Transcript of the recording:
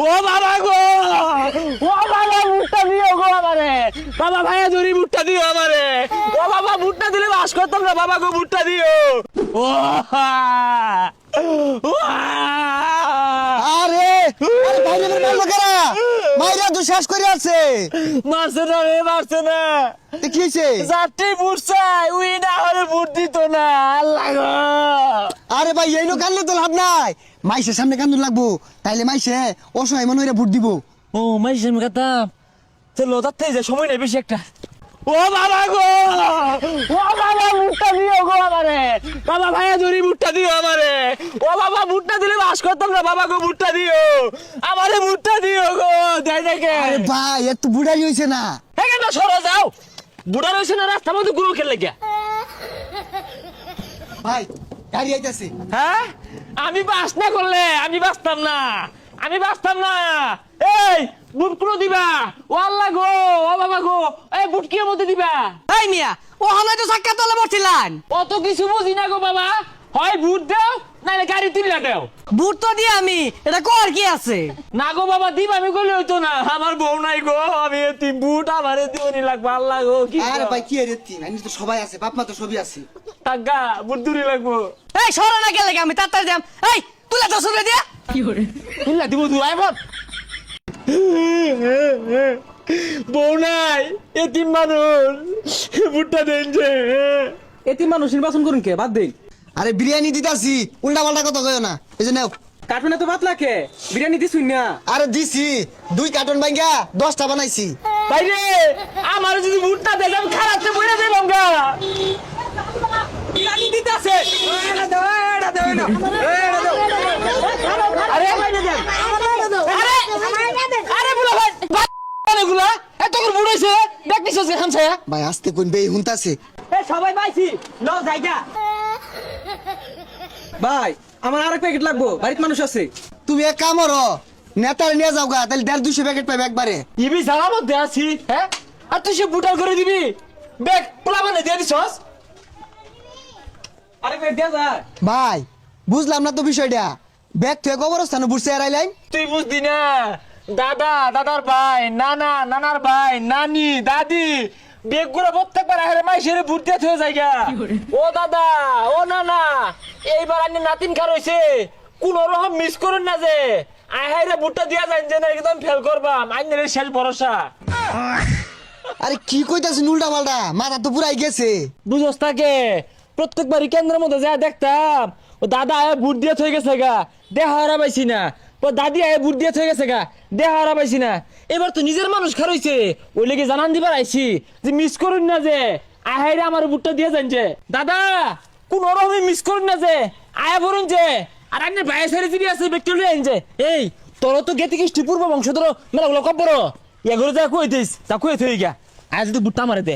ও বাবা গো! ও বাবা ভুট্টা দিও গো আমারে। বাবা ভাইয়া ধরি ভুট্টা দিও আমারে। ও বাবা ভুট্টা দিলে বাস করতাম না বাবা গো ভুট্টা দিও। ও। আরে আরে বাইরে বের মারলো কারা মাইরা তো শেষ করে আছে। মারছে না রে মারছে না। কি হয়েছে যাত্রী বুট চাই উই না হলে বুট দিত না আল্লাহ গো। আরে ভাই এই লোক আনলে তো লাভ নাই। মাইসের সামনে কান্দুন লাগবো। তাইলে মাইসে অসহায় মনে হইরা ভোট দিব। ও মাই সেম কাতাম চলো থেকে যা সময় নেই বেশি একটা। ও বাবা গো! ও বাবা মুটটা দিও গো আমারে। বাবা ভাইয়া ধরি মুটটা দিও আমারে। ও বাবা মুটটা দিলে বাস করতাম না। বাবা গো মুটটা দিও। আমারে মুটটা দিও গো দেয় দেখে। আরে ভাই এত বুড়াই হইছে না। হ্যাঁ না সরো যাও। বুড়া রয়েছে না রাস্তার মধ্যে গুলো খেলে গিয়া। ভাই গাড়ি আইতাছে। হ্যাঁ? আমি বাস না করলে আমি বাঁচতাম না। আমি বাঁচতাম না। এই বুট কুলো দিবা। ও আল্লাহ গো ও বাবা গো এই বুট কি মধ্যে দিবা? এই মিয়া ও হানাই তো সাক্কা তলে বসছিলেন অত কিছু বুঝি না গো বাবা। হয় বুট দাও নাহলে গাড়ি দাও। বুট তো দিয়ে আমি এটা কর কি আছে? না গো বাবা দিব আমি কইলে হইতো না। আমার বউ নাই গো আমি বুট আমারে দিওনি লাগবে আল্লাহ গো কি আরে ভাই কি রে তিন আমি তো সবাই আছে বাপ মা তো সবই আছে। টাকা বুট দূরে লাগবো। এই সরে না গেলে আমি তাড়াতাড়ি যাম? এই তুলে তো শুনে দিয়া। তুললা দিব দু আইফোন বউ নাই এতিম মানুষ। বুটটা দেন যে। এটি মানুষ নির্বাচন করুন কে? বাদ দিন আরে বিরিয়ানি দিতাছি উল্টা পাল্টা কথা কয় না। এই যে নাও। কার্টুনে তো বাদ লাগে। বিরিয়ানি দিছুন না। আরে দিছি। দুই কার্টন ভাঙ্গা দশটা বানাইছি। বাইরে আমার যদি বুটটা দেয় আমি খারাপ বইরে দেব গা বিরিয়ানি দিতেছে আরে আরে আরে বুলা ভাই যে আস্তে কোন বেই হুনতাছে। সবাই পাইছি লও জায়গা। ভাই আমার আরেক প্যাকেট লাগবো বাড়িতে মানুষ আছে। তুমি এক কাম করো নেতার নিয়ে যাও গা তাহলে দেড় দুশো প্যাকেট পাইবে একবারে। ইবি সারা মধ্যে আছি হ্যাঁ আর তুই সে বুটার করে দিবি? ব্যাগ পোলা মানে দিয়ে দিছস। আরেক প্যাকেট দেয়া যায় ভাই বুঝলাম না তো বিষয়টা। ব্যাগ থেকে কবরস্থানে বুঝছে এরাইলাইন তুই বুঝদি না। দাদা দাদার ভাই নানা নানার ভাই নানি দাদি বেগুলো প্রত্যেকবার আহের মাইসের বুট দিয়ে থয়ে যায় গা। ও দাদা ও নানা এইবার আনি নাতিন খার হইছে। কোন রকম মিস করুন না যে। আহেরে বুটটা দিয়া যান যে না একদম ফেল করবাম। আইনের শেষ ভরসা। আরে কি কইতাছেন উল্টা পাল্টা মাথা তো পুরাই গেছে। বুঝস তাকে। প্রত্যেকবারই কেন্দ্রের মধ্যে যা দেখতাম ও দাদা আয় বুট দিয়ে থয়ে গেছে গা। দেহ হারা পাইছি না। ও দাদি আয় বুট দিয়ে থয়ে গেছে গা। দেহ হারা পাইছি না। এবার তো নিজের মানুষ খারইছে ওই লেগে জানান দিবার আইছি যে মিস করুন না যে। আহাইরে আমার বুটটা দিয়ে জানছে দাদা, কোন রকমে মিস করুন না যে। আয়া বলুন যে। আর আন্নের ভাই সারি যদি আছে ব্যক্তি লই আনছে এই তোর তো গেতে কিস্টি পূর্ব বংশধর মেলাগুলো কব্বর এগুলো যা কই তা কই থই গা আজ যদি বুটটা মারে দে।